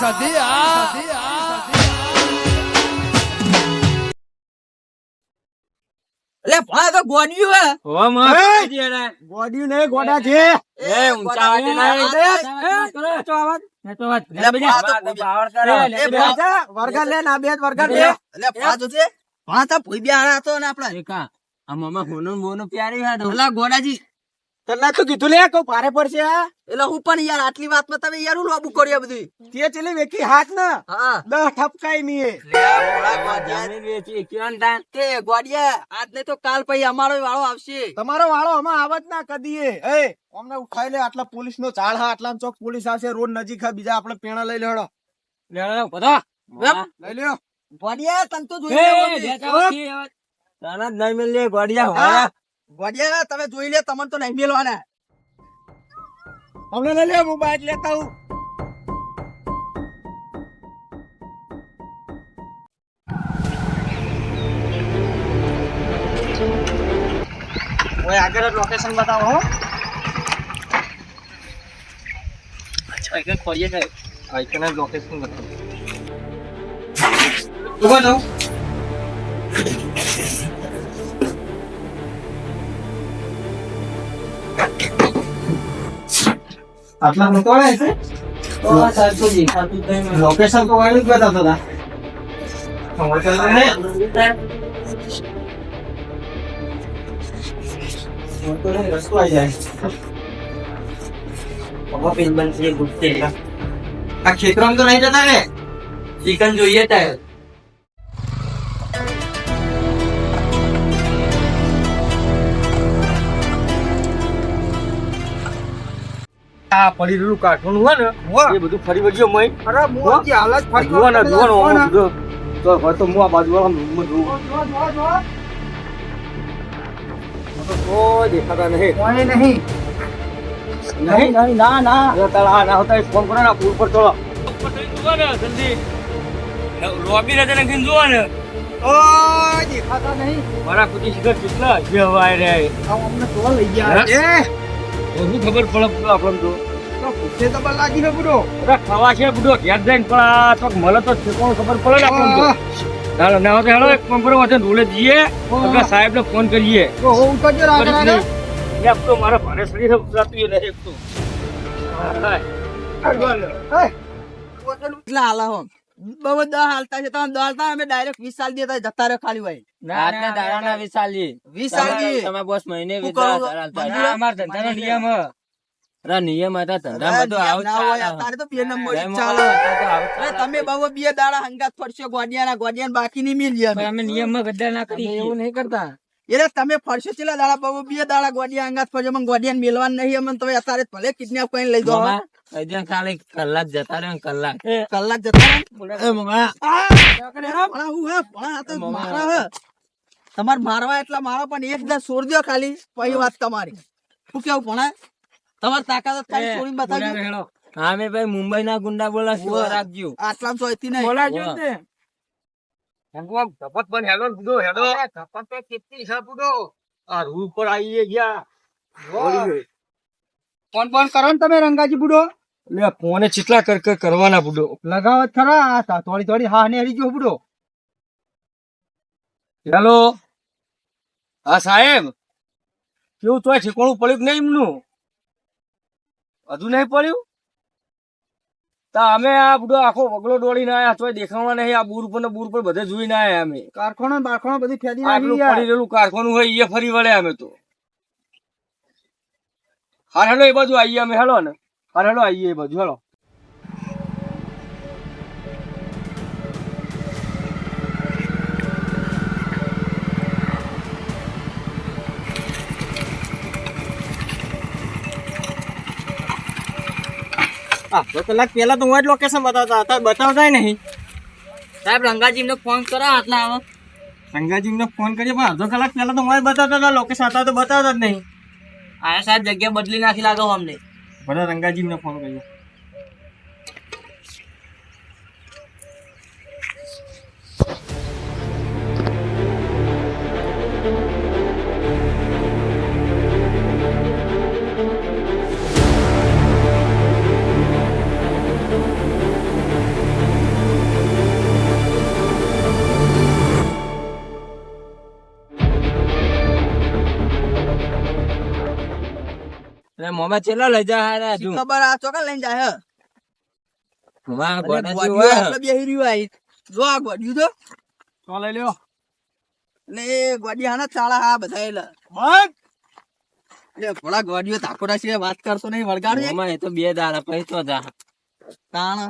સધી આ એટલે ભણા તો ગોડ્યું હે? હો માં ગોડ્યું નહીં ગોડા છે. એ ઊંચા વાતે ના એ, નેચો આવાજ. નેચો અવાજ. એટલે બીજા. આ તો બાવળ કરે. એ, લે, બે. ભણા- વર્ગા લે ના બે વર્ગા લે. એટલે ભણા છે. ભણા તો બે બેહાડા તો ને આપડા એકા, આ મામા હોનો મોનો પ્યારી હા તો. ભલા ગોડાજી તને તો કીધું લે કઉ ભારે પડશે આ એટલે હું પણ યાર આટલી વાતમાં તમે યાર હું લોબુ કર્યું બધું તે ચેલી વેકી હાથ ને? હા. દહ ઠપકાઈ ની એ. લે ભોળા ગોડિયા. જમીન વેચી, કિરણ દાન. તે ગોડિયા આજ નહીં તો કાલ પછી અમારો વાળો આવશે. તમારો વાળો અમાર આવત ના કદી એ એ અમને ઉઠાઈ લે આટલા પોલીસ નો ઝાડ હા આટલા ચોક પોલીસ આવશે રોડ નજીક હા બીજા આપણે પેણા લઈ લેડો. લેડો બધો. લઈ લ્યો. ગોડિયા તને તો જોઈ. તને જ નહીં મિલે, ગોડિયા ગોડિયા તમે જોઈ લે, તમને તો નહીં મેળવાના. અમને લઈ લે, હું બાઇક લેતા હું ઓય, આગળ લોકેશન બતાવો, હો. લોકેશન બતાવો. ઊભો થાવ. આટલા આવે છે? લોકેશન તો વાળી જ બતાવતા હતા. રસ્તો આવી જાય. આ ખેતરમાં તો નહીં જતા ને? ચિકન જોઈએ તારે. આ પડી રહેલું કાઠું હોય ને એ બધું ફરી વળ્યો મય. અરે હું આખી હાલત ફરી જુઓ ને. જુઓ ને. તો હવે તો હું આ બાજુવાળા રૂમમાં જોઉં. કોઈ દેખાતા નહીં. કોઈ નહીં. નહીં? નહીં ના ના તારા આ ના હોતા ફોન કરો ના પુલ પર ચલો લોબી રહેતા નથી જુઓ ને ઓય દેખાતા નહીં. મારા કુટી શિખર કેટલા જે હવાય રે અમને તો લઈ ગયા. એ શું ખબર પડે બધું આપણને તો? તો લાગી છે બુડો. અરે ખવા છે બધો ઘેર જઈને પણ આ તો મળે તો કોણ ખબર પડે ને આપણને તો. ના તો હેડો એક વચ્ચે જઈએ. સાહેબને ફોન કરીએ. તો હું તો જો આગળ આગળ એક તો મારા ભારે શરીર ઉતરાતું નહીં એક તો. હાય. હો. બહુ દહ હાલતા છે. તમે દહ હાલતા અમે ડાયરેક્ટ વીસ સાલ દેતા જતા રહ્યો ખાલી ભાઈ. આજના દાડાના વિશાલી વીસ સાલ દઈએ તમે બોસ મહિને કરું? ના, અમારા ધંધાનો નિયમ. નિયમ હતા ધંધા બધું આવું હોય ચાલે તો બે નંબર ચાલે. તમે બહુ બે દાડા હંગાત ફરશો ગોડિયાના ગોડિયાને બાકી નહીં મિલી અમે. નિયમમાં ના કરીએ. એવું નહીં કરતા. એટલે તમે ફરશો ચેલા દાડા બહુ બે દાડા ગોડિયા હંગાત ફરજો મને ગોડિયાને મેલવાનું નહીં અમને તમે અત્યારે ભલે કિડનેપ કરીને લઈ દો કલાક જતા રહે કલાક. કલાક જતા હું. હે, હે. તમારે મારવા એટલા મારો પણ એક દસ છોડ દો ખાલી. પછી વાત તમારી. શું કેવું ભણા? તમારે તાકાત છોડીને બતાવજો બોલાવે હેડો. ભાઈ મુંબઈ ના ગુંડા બોલા. શું રાખજો. આટલા જોઈતી નહીં. બોલાજો. ને. ધપત પણ હેલો બુડો ધપત તો કેટલી છે બુડો આ રૂ પર આવીએ ગયા. ફોન ફોન કરો ને તમે રંગાજી બુડો લે ફોને ચીટલા કર કર કરવાના બુડો. લગાવત ખરા આ થોડી થોડી હા ને હરી ગયો બુડો. હેલો? હા સાહેબ? કેવું તો ઠેકાણું પડ્યું કે નહીં એમનું? હજુ નહીં પડ્યું? તા અમે આ બધો આખો વગલો દોડીને આયા તો દેખાવા નહીં આ બુર પર ને બુર પર બધે જોઈને આયા અમે. કારખાનો બારખાનો બધી ફેરી આટલું પડી રહેલું કારખાનું હોય એ ફરી વળે અમે તો. હા હેલો એ બાજુ આવીએ અમે હેલો ને. હા હેલો આવીએ બધું હેલો. અડધો કલાક પહેલા તો હું જ લોકેશન બતાવતા હતા બતાવતા નહીં. સાહેબ રંગાજી ફોન કરો આટલા આવે. સંગાજીને ફોન કરીએ પણ અડધો કલાક પહેલા તો હું જ બતાવતા હતા લોકેશન હતા તો બતાવતા જ નહીં. આ સાહેબ જગ્યા બદલી નાખી લાગો અમને. બધા રંગાજીને ફોન કર્યો. મોમાં ચેલા લઈ જા હારા ખબર આ ચોકા લઈને જાય હે? મોમાં અરે ગોડાજી ગોડિયું હોય. બેહી રહ્યું આ. જો આ ગોડિયું તો તો લઈ લ્યો. ને એ હાના ચાળા હા બધા એલા. બંધ એટલે ભલા ગોડિયો તાકોડા સિવાય વાત કરતો નહીં વળગાડું મોમાં એ તો બે દાડા પછી તો જા. તાણ.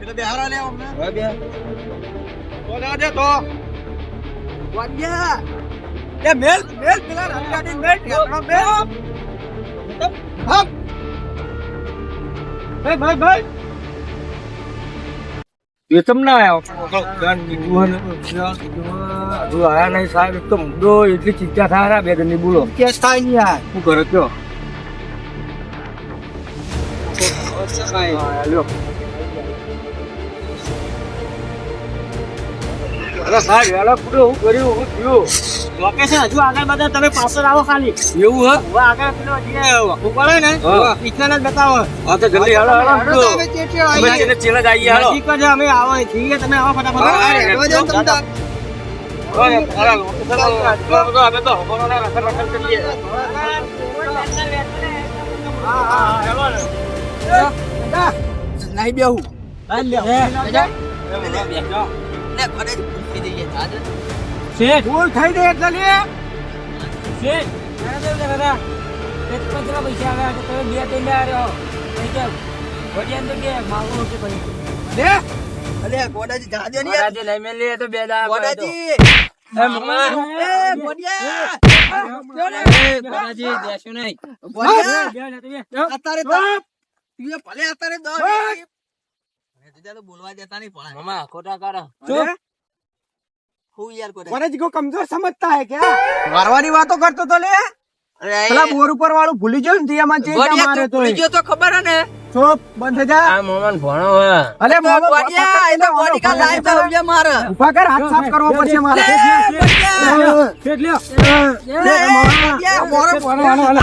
એટલે બેહારા લે અમને. હવે બે. તો જવા દે તો. ગોડિયા. મેલ મેલ પેલા રંગાડી મેલ મેલ. એ ભાઈ ભાઈ એ તમ ના આવ્યો હજુ આયા નહીં સાહેબ એક તો મુદ્દો એટલી ચિંતા થાય બે જણની બોલો. કેસ થાય નહીં યાર. શું કરો કયો અરે સાહેબ હેલો પૂરો હું કર્યું હું થયું લોકેશન હજુ આગળ બધા તમે પાછળ આવો ખાલી એવું હે હવે આગળ પેલો જે પડે ને. જ બતાવો હા તો જલ્દી હેલો હેલો અમે આવીએ. જેને ચેલા હેલો અમે આવો છીએ તમે આવો ફટાફટ તમ અમે નહીં બેહું. લે, ગોડિયાજી પૂછી દઈએ. દાદા. શેઠ! ભૂલ થઈ ગઈ એટલે લે. શેઠ! દાદા દાદા. એક પંચરા પૈસા આવ્યા તો તમે બે ત્રણ આવ્યો થઈ જાવ વડિયાન તો કે માગો કે ભાઈ લે! અલે, ગોડાજી જાજો ને યાર. લઈ મે લે તો બે દા ગોડાજી. એ મમ્મા એ, ગોડિયા. એ દેશું નહીં. ગોડિયા. અત્યારે તો- ભલે અત્યારે દસ મિનિટ- તો બોલવા દેતા નહીં પણ મમ્મા ખોટા કાઢો. હું યાર ગોડા. કોલેજ કો કમજોર સમજતા હે क्या મારવાની વાતો કરતો તો લે. પેલા બોર ઉપર વાળું ભૂલી ગયો ને તે એમાં ચેંજા મારે તો ભૂલી ગયો તો ખબર હે ને? ચોપ બંધ જા આ મોમન ભણો હોય અલે મોમો ગોડિયા, એ તો ગોડિકા લાઈવ તો હવે મારે. ઊભા કર હાથ સાફ કરવો પડશે મારે. એ, ગોડિયા. એ, એ, મોમા. ગોડિયા, મોરો. હાલો, હાલો,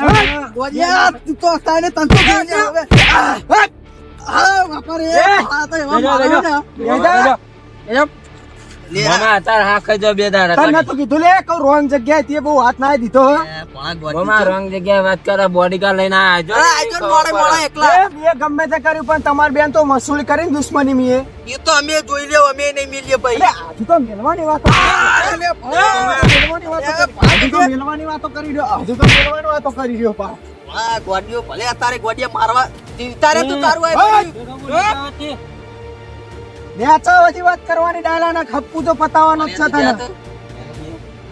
હાલો. ગોડિયા, તું તો તારે તંતો ગોડિયા હવે. આ, બાપા રે. આ તો એવા મારે ને. જા. લે, મમ્મા અત્યારે હા ખાઈ જાઓ બે દાડા. તને નતું કીધું લે કહું રોંગ જગ્યાએ તે બહુ હાથ ના દીધો હો. એ, પણ ગોડિયું મમ્મા તો- રોંગ જગ્યાએ વાત કરે બોડીગાર્ડ લઈને આવજો આજો ને મોડે એકલા. એ, ગમે તે કર્યું પણ તમારી બેન તો મસૂલી કરીને દુશ્મની મીએ એ તો અમે જોઈ લેવ અમે નહીં મિલીએ ભાઈ. હજુ તો મેલવાની વાતો મેલવાની વાતો હજુ તો મેલવાની વાતો કરી રહ્યો હજુ તો મેલવાની વાતો કરી રહ્યો પા આ ગોડિયો ભલે અત્યારે ગોડિયા મારવા જીવતા તું તારું આ હજી વાત કરવાની ડાલાના ખપ્પુ તો પતાવવાનો જ છે તને.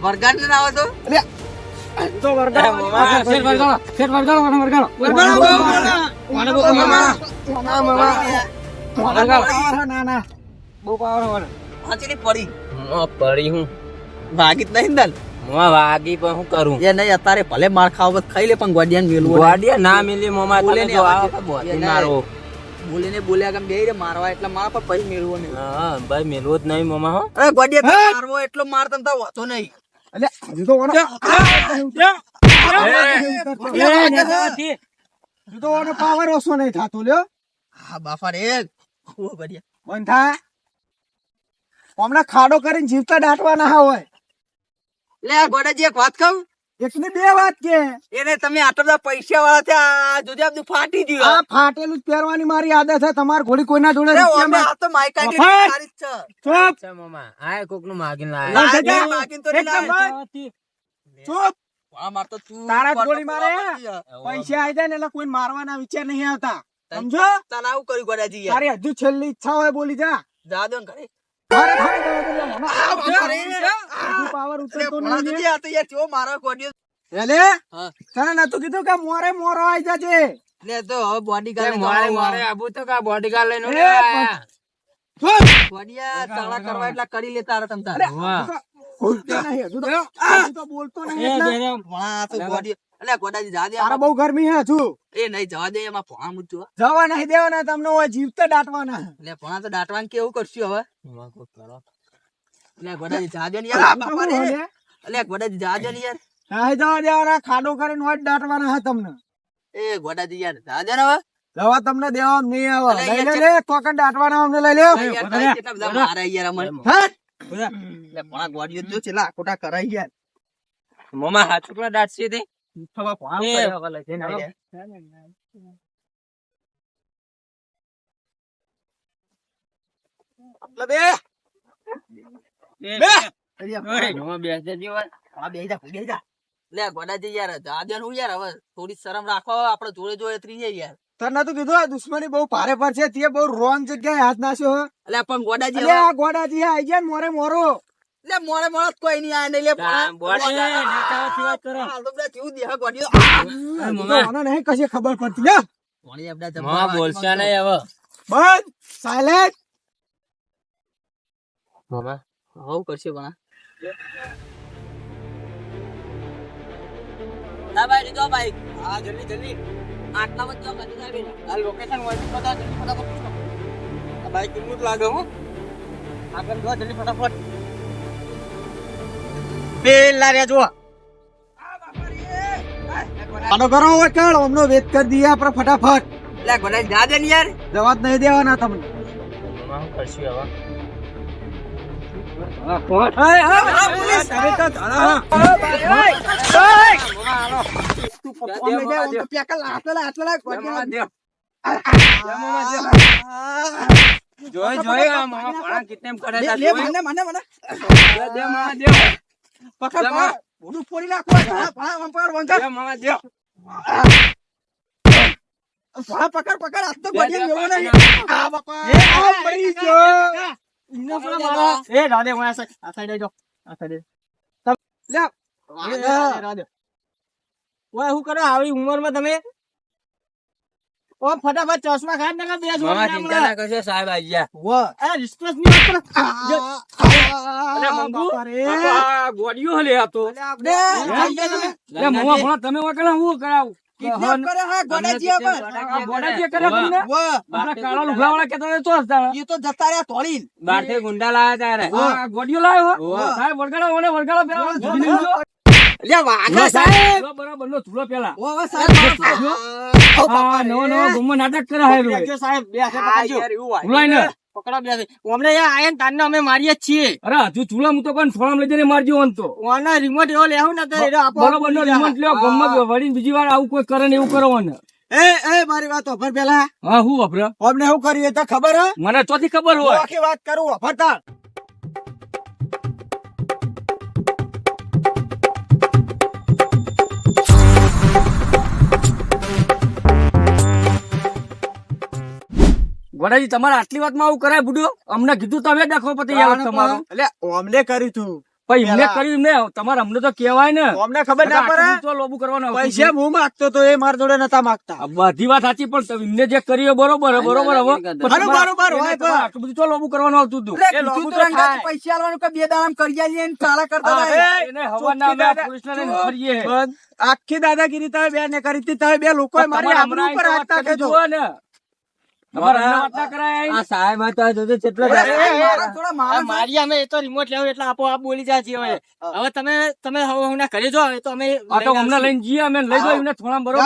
વરગાડ ને આવે તો. અરે, તો વાતો કરી રહ્યો. ના, મામા. ના, ના, ના. વાંચી પડી. પડી હું. ભાગીત નહીં દલ. મોમાં વાગી પણ હું કરું? એ નહીં અત્યારે ભલે માર ખાવ ખાઈ લે પણ ગોડિયાને ગોડિયા ના મિલી મોમા તમે જો એ મારો. બોલીને બોલ્યા કેમ બે રે મારવા એટલે મારા પર પછી મેળવો નહીં. હા ભાઈ મેળવો જ નહીં મમા હો. અરે ગોડિયા મારવો એટલો માર તમ તાર વાતો નહીં. એટલે હજુ તો ઓનો- હજુ તો ઓનો પાવર ઓછો નહીં થાતો લ્યો. હા બાપા રે ઓ ગોડિયા બંધ થા હમણાં ખાડો કરીને જીવતા દાટવાના હોય. લે આ ગોડાજી એક વાત કહું? એકની બે વાત કે. એને તમે આટલા બધા પૈસા વાળા જોજે આ બધું ફાટી આ ફાટેલું જ પહેરવાની મારી આદત છે તમાર ઘોડી કોઈના જોડે અમે આ તો માઈક મફત! સારી છે. ચૂપ! છે મામા આ કોકનું માગીને લાયા. માગીને તો ચૂપ! આ માર તો તું તારા ગોળી મારે. છે. પૈસા આઈ જાય ને એટલે કોઈ મારવાના વિચાર નહીં આવતા. સમજો? તને આવું કર્યું ગોડાજી યાર તારી હજુ છેલ્લી ઈચ્છા હોય બોલી જા. જા દો ઘરે. પાવર ઉતરતો ભણા આ તો યાર કેવો મારો ગોડિયો. એલે તને નતું કીધું કે મોરે મોરો આવી જાજે? લે તો હવે બોડી તે મોરે મોરે આબુ તો કા બોડીગાર્ડ લઈને એ, આયા. ચૂપ ગોડિયા ચાળા કરવા એટલા કરી લેતા તારે તમ તાર. અરે, તો બોલતો નહીં હજુ તો બોલતો નહીં. એટલે આ તો ગોડિયો. અલે ગોડાજી જા દે તારે બહુ ગરમી હે છું એ નહીં જવા દે એમાં ફોણા મૂકજો. જવા નહીં દેવાના તમને હોય જીવતા દાટવાના લે ફોણા તો દાટવાનું કેવું કરશું હવે? મોમાં કોક કરો. લે ગોડાજી જા દે ને યાર બાપા રે. લે. અલે ગોડાજી જા દે ને યાર. હા જવા દેવાના ખાડો કરીને હોય દાટવાના હે તમને. એ ગોડાજી યાર જા દે ને હવે. દવા તમને દેવા નહીં આવે. લઈ લે લે કોકન દાટવાના અમને લઈ લે. યાર, કેટલા બધા મારે યાર અમને. હટ! એટલે ભણા ગોળીઓ જો છેલ્લા આકોટા કરાઈ ગયા. મામા હાથ છોકરા દાટશે તે? થવા લઈ જઈને. બે. હવે થોડી શરમ રાખો આપડે જોડે જોડે ત્રી જાય યાર. તને તો કીધું દુશ્મની બહુ ભારે પડશે તે બહુ રોંગ જગ્યાએ હાથ નાખ્યો પણ ગોડાજી આ ગોડાજી આઈ ગયા મોરે મોરો. લે મોડે મોડે કોઈ નહીં આને નહીં લે વાત કરો. દેહ નહીં કશી ખબર પડતી લે ભણી આપડા જમવા નહીં હવે. બંધ સાયલેન્ટ મામા હવ કરશે ભણા ના ભાઈ લીધો ભાઈ. હા જલ્દી જલ્દી. આટલામાં જ જો કદી ના બેટા. આ લોકેશન તો બધા જલ્દી ફટાફટ બાઈક જ લાગે હું. આગળ જો જલ્દી ફટાફટ. પેલા રે જો આનો કરો હોય અમનો વેત કર દઈએ આપણે ફટાફટ લે ભલે જા દે ને યાર જવાબ નહીં દેવાના તમને માં કરશું હવે આ પોલીસ તમે તો ધડા. તું પપ્પા લઈ જાય, ઓમ તો પેકલ આટલા આટલા ગોળીઓ. જોઈ જોઈ. મને મને મને પકડમાં. ફોડી નાખો. ભણા ભણા આમ પકડ વંકર દે મામા દે ભણા પકડ પકડ. આજ તો દે, ગોળીઓ દે, મેળવો પાછી નહીં. આ બાપા. એ આ મરી ગયો. ઇને પણ મારા. એ રાધે હું આ સાઈડ આ સાઈડ આઈ જાઓ. આ સાઈડ આઈ. લે. રાધે, રાધે. ઓય હું કરો? આવી ઉંમરમાં તમે? ઓ ફટાફટ ચશ્મા ખાઈ નાખો બે જોડી મામા ચિંતા ના કરશો સાહેબ આઈ ગયા. રિસ્પેક્ટની ગુંડા લાયા આ લાવ્યો. લે વાઘા સાહેબ. લો, બરાબરનો ધૂળો પેલા. ઓ સાહેબ નવો નવો ગુમ્મો નાટક કરે સાહેબ બે હાથે પકડજો. ભૂલાય ને. પકડો બે અમને યાર તાનને અમે મારીએ જ છીએ. અરે હજુ ચૂલા હું તો કોણ થોડામાં લઈ જઈને મારજો તો. ઓનો રિમોટ એવો લેવું ને તો એનો આપોઆપ બરોબર નો રિમોટ લ્યો ગમમાં વળીને બીજી વાર આવું કોઈ કરે ને એવું કરવાનું એ એ મારી વાત ઓફર પેલા. હા હું વપરા અમને શું કર્યું એ તો ખબર હે? મને ચોથી ખબર હોય. આખી વાત કરું ઓફરતા ગોડાજી તમારે આટલી વાતમાં આવું કરાય બુડ્યો? અમને કીધું તમે દેખો પતિ યાર તમારું. એટલે અમને કર્યું તું. પણ એમને કર્યું ને તમારે અમને તો કહેવાય ને. અમને ખબર ના પડે. તો લોબુ કરવાનું આવતું પૈસા હતું. હું માગતો તો એ મારા જોડે નતા માગતા. બધી વાત સાચી પણ એમને જે કર્યું બરોબર બરોબર હવે. પણ અરે તમારે- બરોબર હોય પણ. આટલું બધું તો લોબુ કરવાનું આવતું હતું. એ લોબુ તો તો રંગાથી થાય. પૈસા આલવાનું કે બે દાડામાં કરી આલીએ ને કરતા એને ફરીએ. આખી દાદાગીરી તમે બે ને કરી હતી તમે બે લોકો મારી આબરૂ પર હાથ નાખે કરી મારી અમે એ તો રિમોટ લેવું એટલે આપો આપ બોલી જાય હવે. હવે તમે તમે હવે હું ના ઘરે જો તો અમે આ અમને લઈને જઈએ અમે લઈ જાઓ એમને થોડા બરોબર?